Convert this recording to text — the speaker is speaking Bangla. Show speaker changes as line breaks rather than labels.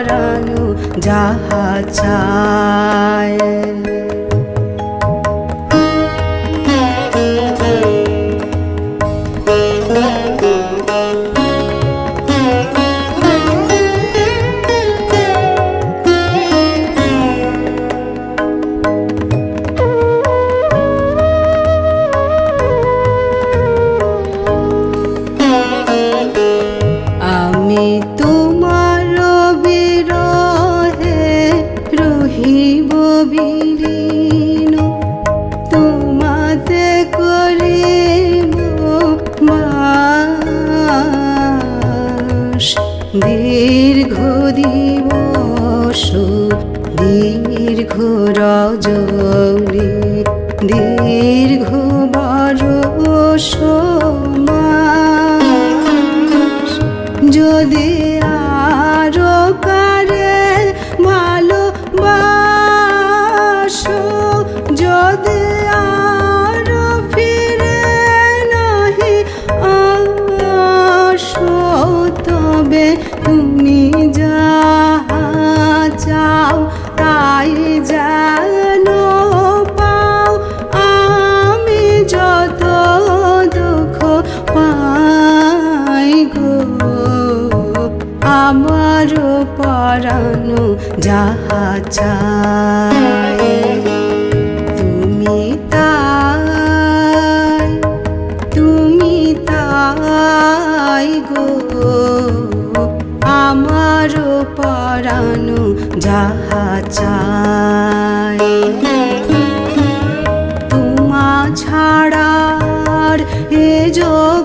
পরানো যাহা চায়। দীর্ঘ রজনী দীর্ঘ বরষ যদি আরও কারে ভালোবাসো, যদি আরও ফিরে নাহি আসো তবে তুমি যা চাও তাই যেন আমি যত দুঃখ পাই গো। আমার পরানো যাহা চাই, তুমি তাই, তুমি গো। আমার পরানো যাহা চাই। তোমা ছাড়ার এ জগতে